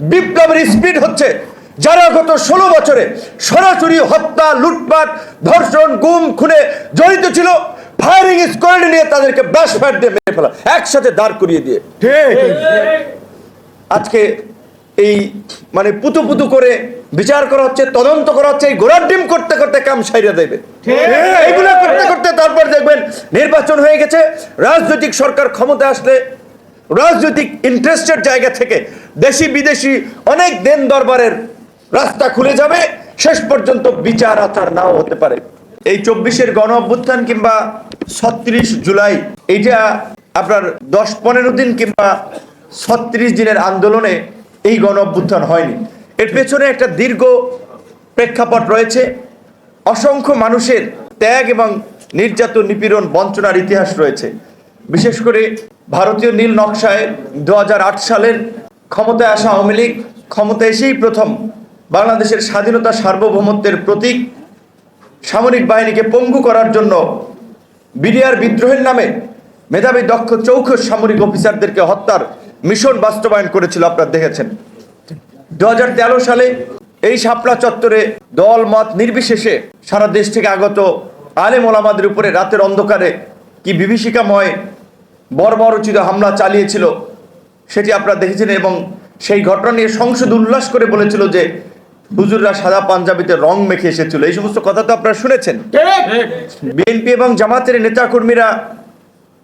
বিপ্লবের স্পিড হচ্ছে। যারা গত ষোলো বছরে সরাসরি হত্যা লুটপাট ধর্ষণ গুম খুনে জড়িত ছিল ফায়ারিং স্কোয়াড নিয়ে তাদেরকে ব্যাস ফায়ার দিয়ে মেরে ফেলা একসাথে দাঁড় করিয়ে দিয়ে। আজকে এই মানে পুতু পুতু করে বিচার করা হচ্ছে তদন্ত করা হচ্ছে এই গোড়ার ডিম করতে করতে কাম সাইরা দেবে। এইগুলো করতে করতে তারপর দেখবেন নির্বাচন হয়ে গেছে রাজনৈতিক সরকার ক্ষমতা আসলে রাজনৈতিক ইন্টারেস্টের জায়গা থেকে দেশি বিদেশি অনেক দেন দরবারের রাস্তা খুলে যাবে, শেষ পর্যন্ত বিচার আচার নাও হতে পারে। এই চব্বিশের গণ অভ্যুত্থান কিংবা ছত্রিশ জুলাই, এইটা আপনার দশ পনেরো দিন কিংবা ছত্রিশ দিনের আন্দোলনে এই গণ অভ্যুত্থান হয়নি। এর পেছনে একটা দীর্ঘ প্রেক্ষাপট রয়েছে। অসংখ্য মানুষের ত্যাগ এবং নির্যাতন নিপীড়ন বঞ্চনার ইতিহাস রয়েছে। বিশেষ করে ভারতীয় নীল নকশায় দু হাজার আট সালের ক্ষমতায় আসা আওয়ামী লীগ ক্ষমতায় এসেই প্রথম বাংলাদেশের স্বাধীনতা সার্বভৌমত্বের প্রতীক সামরিক বাহিনীকে পঙ্গু করার জন্য বিডিআর বিদ্রোহের নামে মেধাবী দক্ষ চৌখ সামরিক অফিসারদেরকে হত্যার মিশন বাস্তবায়ন করেছিল, আপনারা দেখেছেন। দু হাজার তেরো সালে এই শাপলা চত্বরে দল মত নির্বিশেষে সারা দেশ থেকে আগত আলেম ওলামাদের উপরে রাতের অন্ধকারে কি বিভীষিকাময় বর্বরচিত হামলা চালিয়েছিল, সেটি আপনারা দেখেছেন এবং সেই ঘটনা নিয়ে সংসদ উল্লাস করে বলেছিল যে হুজুররা সাদা পাঞ্জাবিতে রং মেখে এসেছিল। এই সমস্ত কথা তো আপনারা শুনেছেন। বিএনপি এবং জামাতের নেতাকর্মীরা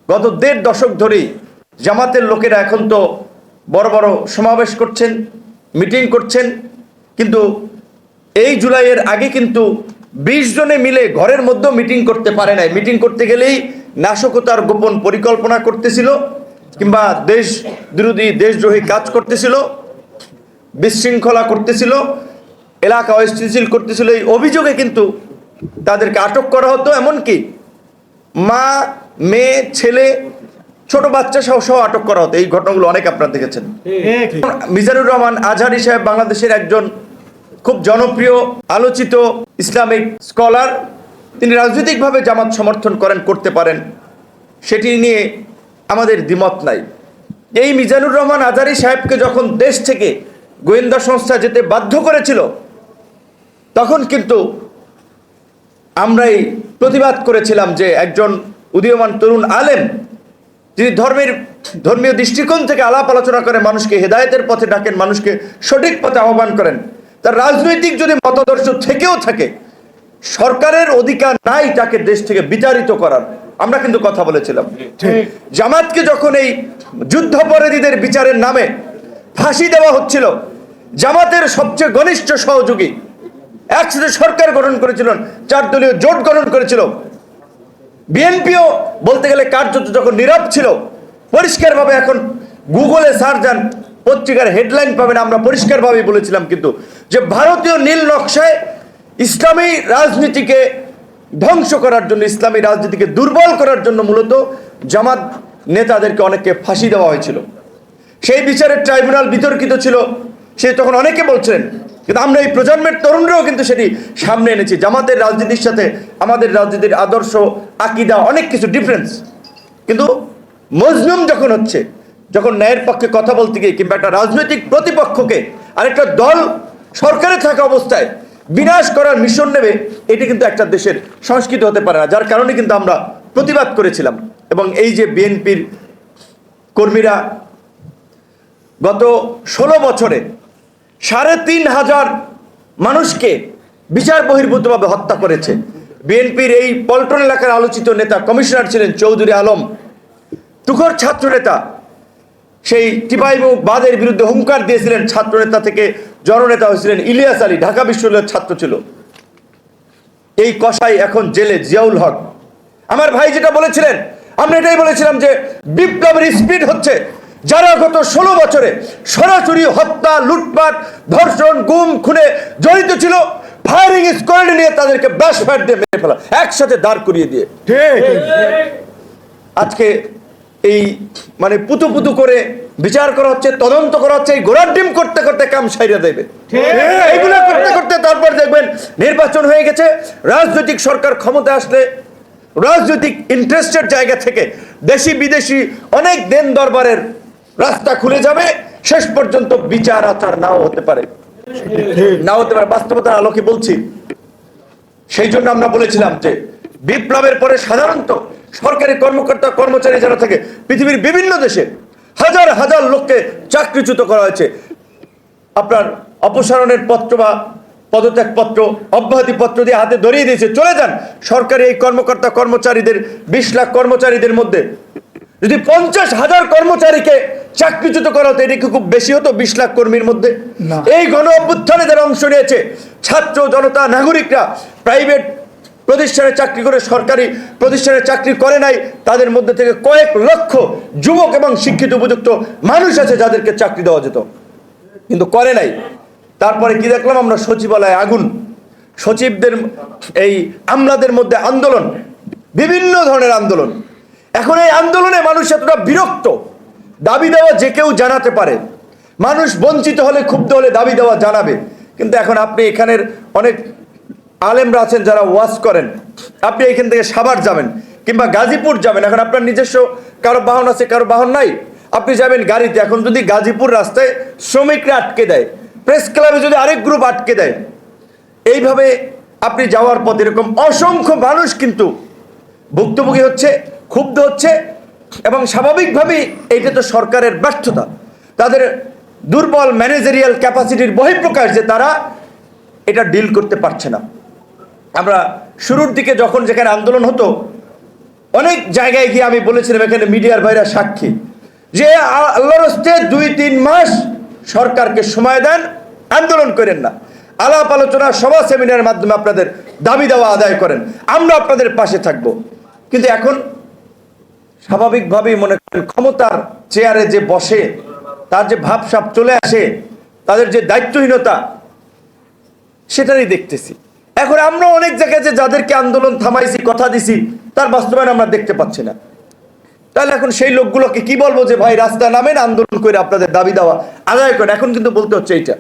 গত দেড় দশক ধরেই জামাতের লোকেরা এখন তো বড় বড় সমাবেশ করছেন, মিটিং করছেন, কিন্তু এই জুলাইয়ের আগে কিন্তু বিশ জনে মিলে ঘরের মধ্যে মিটিং করতে পারে নাই। মিটিং করতে গেলেই নাশকতার গোপন পরিকল্পনা করতেছিল, কিংবা দেশ বিরোধী, দেশদ্রোহী কাজ করতেছিল, বিশৃঙ্খলা করতেছিল, এলাকা অস্থিতিশীল করতেছিল। এই অভিযোগে কিন্তু তাদেরকে আটক করা হতো, এমনকি মা, মেয়ে, ছেলে, ছোট বাচ্চা সহ সহ আটক করা হতো। এই ঘটনাগুলো অনেক আপনারা দেখেছেন। মিজানুর রহমান আজহারি সাহেব বাংলাদেশের একজন খুব জনপ্রিয়, আলোচিত ইসলামিক স্কলার। তিনি রাজনৈতিকভাবে জামাত সমর্থন করেন, করতে পারেন। সেটি নিয়ে আমাদের দ্বিমত নাই। এই মিজানুর রহমান আজারি সাহেবকে যখন দেশ থেকে গোয়েন্দা সংস্থা যেতে বাধ্য করেছিল, তখন কিন্তু আমরাই প্রতিবাদ করেছিলাম যে একজন উদীয়মান তরুণ আলেম, যিনি ধর্মের, ধর্মীয় দৃষ্টিকোণ থেকে আলাপ আলোচনা করে মানুষকে হেদায়তের পথে ডাকেন, মানুষকে সঠিক পথে আহ্বান করেন। তার রাজনৈতিক যদি মতাদর্শ থেকেও থাকে সরকারের অধিকার নাই তাকে দেশ থেকে বিতাড়িত করার। আমরা কিন্তু কথা বলেছিলাম। জামাতকে যখন এই যুদ্ধাপরাধীদের বিচারের নামে ফাঁসি দেওয়া হচ্ছিল জামাতের সবচেয়ে ঘনিষ্ঠ সহযোগী একসাথে সরকার গঠন করেছিলেন চার দলীয় জোট গঠন করেছিল বিএনপিও বলতে গেলে কার্যত যখন নীরব ছিল পরিষ্কারভাবে এখন গুগলে সার্চ দেন পত্রিকার হেডলাইন পাবেন আমরা পরিষ্কারভাবে বলেছিলাম কিন্তু যে ভারতীয় নীল নকশায় ইসলামী রাজনীতিকে ধ্বংস করার জন্য, ইসলামী রাজনীতিকে দুর্বল করার জন্য মূলত জামাত নেতাদেরকে অনেককে ফাঁসি দেওয়া হয়েছিল। সেই বিচারের ট্রাইব্যুনাল বিতর্কিত ছিল। সে তখন অনেকে বলছিলেন কিন্তু আমরা এই প্রজন্মের তরুণরাও কিন্তু সেটি সামনে এনেছি। জামাতের রাজনীতির সাথে আমাদের রাজনীতির আদর্শ, আকিদা অনেক কিছু ডিফারেন্স কিন্তু মজলুম যখন হচ্ছে, যখন ন্যায়ের পক্ষে কথা বলতে গিয়ে কিংবা একটা রাজনৈতিক প্রতিপক্ষকে আরেকটা দল সরকারে থাকা অবস্থায় বিনাশ করার মিশন নেবে, এটি কিন্তু একটা দেশের সংস্কৃতি হতে পারে না, যার কারণে কিন্তু আমরা প্রতিবাদ করেছিলাম। এবং এই যে বিএনপির কর্মীরা গত ষোলো বছরে সাড়ে তিন হাজার মানুষকে বিচার বহির্ভূতভাবে হত্যা করেছে। বিএনপির এই পল্টন এলাকার আলোচিত নেতা কমিশনার ছিলেন চৌধুরী আলম। তুখর ছাত্র নেতা সেই টিপাইমুখ বাদের বিরুদ্ধে হুঙ্কার দিয়েছিলেন ছাত্র নেতা থেকে জননেতা হয়েছিলেন ইলিয়াস আলী ঢাকা বিশ্ববিদ্যালয়ের ছাত্র ছিল। এই কষাই এখন জেলে জিয়াউল হক। আমার ভাই যেটা বলেছিলেন আমরা এটাই বলেছিলাম যে বিপ্লবের স্পিড হচ্ছে যারা গত ষোলো বছরে সরাসরি হত্যা লুটপাট ধর্ষণ গুম খুনে জড়িত ছিল ফায়ারিং স্কোয়াড নিয়ে তাদেরকে ব্যাস ফায়ার দিয়ে মেরে ফেলা একসাথে দাঁড় করিয়ে দিয়ে। আজকে এই মানে পুতু পুতু করে বিচার করা হচ্ছে তদন্ত করা হচ্ছে এই গোড়ার ডিম করতে করতে কাম সাইরা দেবে। এইগুলো করতে করতে তারপর দেখবেন নির্বাচন হয়ে গেছে রাজনৈতিক সরকার ক্ষমতা আসলে রাজনৈতিক ইন্টারেস্টের জায়গা থেকে দেশি বিদেশি অনেক দেন দরবারের রাস্তা খুলে যাবে শেষ পর্যন্ত বিচার আচার নাও হতে পারে। নাও হতে পারে বাস্তবতার আলোকে বলছি। সেই জন্য আমরা বলেছিলাম যে বিপ্লবের পরে সাধারণত সরকারি কর্মকর্তা কর্মচারী যারা থাকে পৃথিবীর বিভিন্ন দেশে হাজার হাজার লোককে চাকরিচ্যুত করা হয়েছে। আপনার অপসারণের পত্র বা পদত্যাগ পত্র অব্যাহতি পত্র দিয়ে হাতে ধরিয়ে দিয়েছে। চলে যান। সরকারি এই কর্মকর্তা কর্মচারীদের বিশ লাখ কর্মচারীদের মধ্যে। যদি পঞ্চাশ হাজার কর্মচারীকে চাকরিচ্যুত করা হতো এটি খুব বেশি হতো বিশ লাখ কর্মীর মধ্যে? এই গণ অভ্যুত্থানে যারা অংশ নিয়েছে ছাত্র জনতা নাগরিকরা প্রাইভেট প্রতিষ্ঠানে চাকরি করে, সরকারি প্রতিষ্ঠানে চাকরি করে নাই, তাদের মধ্যে থেকে কয়েক লক্ষ যুবক এবং শিক্ষিত উপযুক্ত মানুষ আছে যাদেরকে চাকরি দেওয়া যেত। কিন্তু করে নাই। তারপরে কি দেখলাম আমরা? সচিবালয়ে আগুন। সচিবদের এই আমলাদের মধ্যে আন্দোলন, বিভিন্ন ধরনের আন্দোলন। এখন এই আন্দোলনে মানুষ এতটা বিরক্ত। দাবি দেওয়া যে কেউ জানাতে পারে। মানুষ বঞ্চিত হলে, ক্ষুব্ধ হলে দাবি দেওয়া জানাবে। কিন্তু এখন আপনি এখানের অনেক আলেমরা আছেন যারা ওয়াজ করেন। আপনি এখান থেকে সাভার যাবেন কিংবা গাজীপুর যাবেন। এখন আপনার নিজস্ব কারও বাহন আছে, কারও বাহন নাই। আপনি যাবেন গাড়িতে। এখন যদি গাজীপুর রাস্তায় শ্রমিকরা আটকে দেয়, প্রেস ক্লাবে যদি আরেক গ্রুপ আটকে দেয়, এইভাবে আপনি যাওয়ার পথে এরকম অসংখ্য মানুষ কিন্তু ভুক্তভোগী হচ্ছে, ক্ষুব্ধ হচ্ছে এবং স্বাভাবিকভাবেই এইটা তো সরকারের ব্যর্থতা। তাদের দুর্বল ম্যানেজারিয়াল ক্যাপাসিটির বহিঃপ্রকাশ যে তারা এটা ডিল করতে পারছে না। আমরা শুরুর দিকে যখন যেখানে আন্দোলন হতো, অনেক জায়গায় গিয়ে আমি বলেছিলাম, এখানে মিডিয়ার ভাইরা সাক্ষী। যে আল্লাহর দুই তিন মাস সরকারকে সময় দেন, আন্দোলন করেন না। আলাপ আলোচনা, সভা, সেমিনারের মাধ্যমে আপনাদের দাবি দেওয়া আদায় করেন। আমরা আপনাদের পাশে থাকব। কিন্তু এখন স্বাভাবিকভাবেই মনে করেন ক্ষমতার চেয়ারে যে বসে, তার যে ভাবসাপ চলে আসে, তাদের যে দায়িত্বহীনতা, সেটারই দেখতেছি। এখন আমরা অনেক জায়গায় যে যাদেরকে আন্দোলন থামাইছি, কথা দিছি, তার বাস্তবায়ন আমরা দেখতে পাচ্ছি না। তাহলে এখন সেই লোকগুলোকে কি বলব যে, ভাই রাস্তা নামেন, আন্দোলন করে আপনাদের দাবি দেওয়া আদায় করেন। এখন কিন্তু বলতে হচ্ছে এইটা।